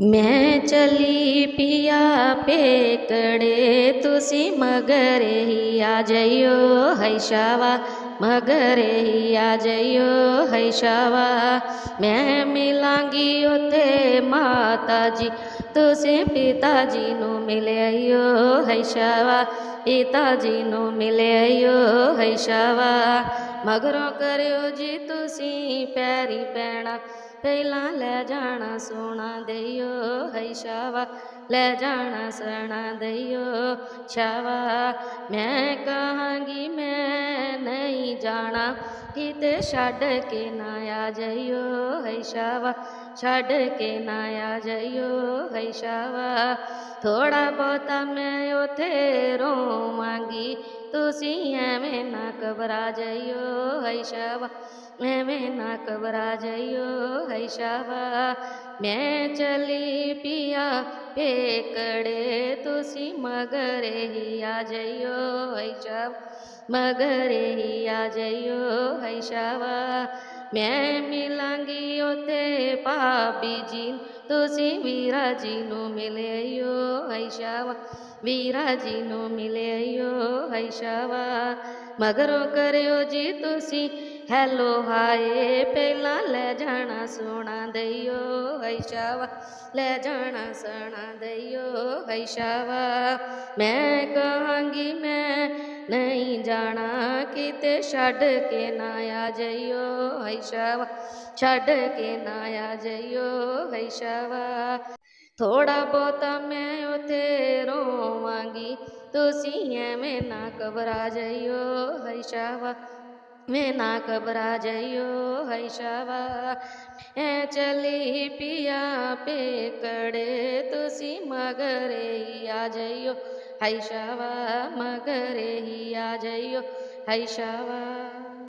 मैं चली पिया पे कड़े तुसी मगर ही आ जाइयो है शावा मगर ही आ जाइयो है शावा मैं मिलांगी उते माता जी तुसे पिता जी नु मिले आइयो है शावा पिता जी नु मिले आइयो है शावा ਮਗਰੋਂ ਕਰਿਓ ਜੀ ਤੁਸੀਂ ਪੈਰੀ ਪੈਣਾ ਪਹਿਲਾਂ ਲੈ ਜਾਣਾ ਸੋਨਾ ਦਈਓ ਹੈ ਸ਼ਾਵਾ ਲੈ ਜਾਣਾ ਸਣਾ ਦਈਓ ਛਾਵਾ ਮੈਂ ਕਹਾਂਗੀ ਮੈਂ ਨਹੀਂ ਜਾਣਾ ਕਿਤੇ ਛੱਡ ਕੇ ਨਾ ਆ ਜਾਈਓ ਹੈ ਸ਼ਾਵਾ ਛੱਡ ਕੇ ਨਾ ਆ ਜਾਈਓ ਹੈ ਸ਼ਾਵਾ ਥੋੜਾ ਬਹੁਤਾ ਮੈਂ थे रो मांगी। तुसी एमें ना घबरा जाइयो है शावा ना घबरा जाइयो है शावा मैं चली पिया पेकड़े तुसी मगर ही आ जाइयो है शावा मगर ही आ जाइयो है शावा मैं मिलांगी उते भाभी जी तुसी वीरा जी नू मिले यो वीराजी नो मिले अयो हैशावा मगरों करो जी तुसी, हैलो हाए पहला ले जाना सोना दियो हैशावा ले जाना सोना दियो हैशावा मैं कहंगी, मैं नहीं जाना, किते छड़ के ना आ जइयो हैशावा छड़ के ना आ जइयो हैशावा थोड़ा बहुत मैं उथे रोवांगी तुसी तो है मैं ना घबरा जाइयो हई शावा। मैं ना घबरा जाइयो हई शावा। ए चली पिया पे कड़े तो तुसी मगरे ही आ जाइयो। हई शावा, मगरे ही आ जाइयो हई शावा।